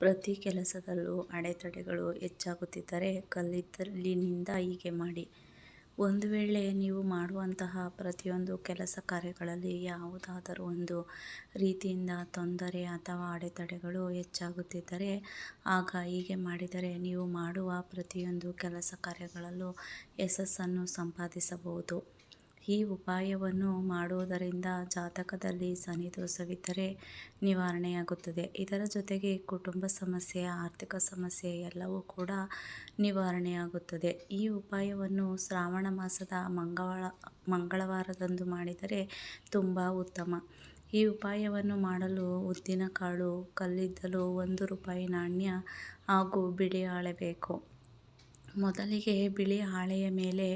ಪ್ರತಿ ಕೆಲಸದಲ್ಲೂ ಅಡೆತಡೆಗಳು ಹೆಚ್ಚಾಗುತ್ತಿದ್ದರೆ ಕಲ್ಲಿದ್ದಲಿನಿಂದ ಹೀಗೆ ಮಾಡಿ. ಒಂದು ವೇಳೆ ನೀವು ಮಾಡುವಂತಹ ಪ್ರತಿಯೊಂದು ಕೆಲಸ ಕಾರ್ಯಗಳಲ್ಲಿ ಯಾವುದಾದರೂ ಒಂದು ರೀತಿಯಿಂದ ತೊಂದರೆ ಅಥವಾ ಅಡೆತಡೆಗಳು ಹೆಚ್ಚಾಗುತ್ತಿದ್ದರೆ, ಆಗ ಹೀಗೆ ಮಾಡಿದರೆ ನೀವು ಮಾಡುವ ಪ್ರತಿಯೊಂದು ಕೆಲಸ ಕಾರ್ಯಗಳಲ್ಲೂ ಯಶಸ್ಸನ್ನು ಸಂಪಾದಿಸಬಹುದು. ಈ ಉಪಾಯವನ್ನು ಮಾಡುವುದರಿಂದ ಜಾತಕದಲ್ಲಿ ದೋಷವಿದ್ದರೆ ನಿವಾರಣೆಯಾಗುತ್ತದೆ. ಇದರ ಜೊತೆಗೆ ಕುಟುಂಬ ಸಮಸ್ಯೆ, ಆರ್ಥಿಕ ಸಮಸ್ಯೆ ಎಲ್ಲವೂ ಕೂಡ ನಿವಾರಣೆಯಾಗುತ್ತದೆ. ಈ ಉಪಾಯವನ್ನು ಶ್ರಾವಣ ಮಾಸದ ಮಂಗಳ ಮಂಗಳವಾರದಂದು ಮಾಡಿದರೆ ತುಂಬ ಉತ್ತಮ. ಈ ಉಪಾಯವನ್ನು ಮಾಡಲು ಉದ್ದಿನಕಾಳು, ಕಲ್ಲಿದ್ದಲು, ಒಂದು ರೂಪಾಯಿ ನಾಣ್ಯ ಹಾಗೂ ಬಿಳಿ ಹಾಳೆ ಬೇಕು ಮೊದಲಿಗೆ ಬಿಳಿ ಹಾಳೆಯ ಮೇಲೆ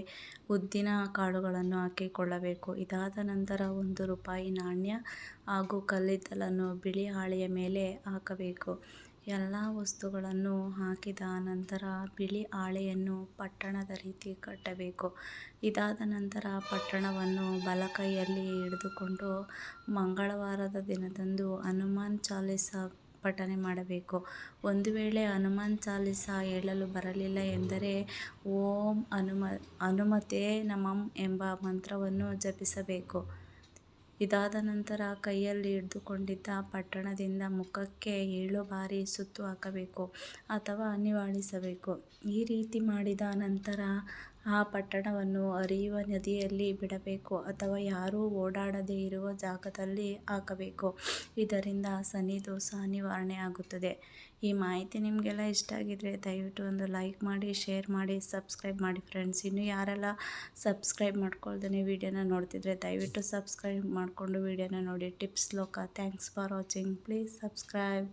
ಉದ್ದಿನ ಕಾಳುಗಳನ್ನು ಹಾಕಿಕೊಳ್ಳಬೇಕು. ಇದಾದ ನಂತರ ಒಂದು ರೂಪಾಯಿ ನಾಣ್ಯ ಹಾಗೂ ಕಲ್ಲಿದ್ದಲನ್ನು ಬಿಳಿ ಹಾಳೆಯ ಮೇಲೆ ಹಾಕಬೇಕು. ಎಲ್ಲ ವಸ್ತುಗಳನ್ನು ಹಾಕಿದ ನಂತರ ಬಿಳಿ ಹಾಳೆಯನ್ನು ಪಟ್ಟಣದ ರೀತಿ ಕಟ್ಟಬೇಕು. ಇದಾದ ನಂತರ ಪಟ್ಟಣವನ್ನು ಬಲಕೈಯಲ್ಲಿ ಹಿಡಿದುಕೊಂಡು ಮಂಗಳವಾರದ ದಿನದಂದು ಹನುಮಾನ್ ಚಾಲೀಸ ಪಠನೆ ಮಾಡಬೇಕು. ಒಂದು ವೇಳೆ ಹನುಮಾನ್ ಚಾಲೀಸ ಹೇಳಲು ಬರಲಿಲ್ಲ ಎಂದರೆ ಓಂ ಹನುಮ ಹನುಮತೆ ನಮಂ ಎಂಬ ಮಂತ್ರವನ್ನು ಜಪಿಸಬೇಕು. ಇದಾದ ನಂತರ ಕೈಯಲ್ಲಿ ಹಿಡಿದುಕೊಂಡಿದ್ದ ಪಟ್ಟಣದಿಂದ ಮುಖಕ್ಕೆ ಏಳು ಬಾರಿ ಸುತ್ತು ಹಾಕಬೇಕು ಅಥವಾ ನಿವಾಳಿಸಬೇಕು ಈ ರೀತಿ ಮಾಡಿದ ನಂತರ ಆ ಪಟ್ಟಣವನ್ನು ಹರಿಯುವ ನದಿಯಲ್ಲಿ ಬಿಡಬೇಕು ಅಥವಾ ಯಾರೂ ಓಡಾಡದೇ ಇರುವ ಜಾಗದಲ್ಲಿ ಹಾಕಬೇಕು. ಇದರಿಂದ ಸನಿ ದೋಷ ನಿವಾರಣೆ ಆಗುತ್ತದೆ. ಈ ಮಾಹಿತಿ ನಿಮಗೆಲ್ಲ ಇಷ್ಟ ಆಗಿದ್ರೆ ದಯವಿಟ್ಟು ಒಂದು ಲೈಕ್ ಮಾಡಿ, ಶೇರ್ ಮಾಡಿ, ಸಬ್ಸ್ಕ್ರೈಬ್ ಮಾಡಿ ಫ್ರೆಂಡ್ಸ್. ಇನ್ನು ಯಾರೆಲ್ಲ ಸಬ್ಸ್ಕ್ರೈಬ್ ಮಾಡ್ಕೊಳ್ದೇ ವಿಡಿಯೋನ ನೋಡ್ತಿದ್ರೆ ದಯವಿಟ್ಟು ಸಬ್ಸ್ಕ್ರೈಬ್ ಮಾಡಿಕೊಂಡು ವಿಡಿಯೋನ ನೋಡಿ. ಟಿಪ್ಸ್ ಲೋಕ thanks for watching please subscribe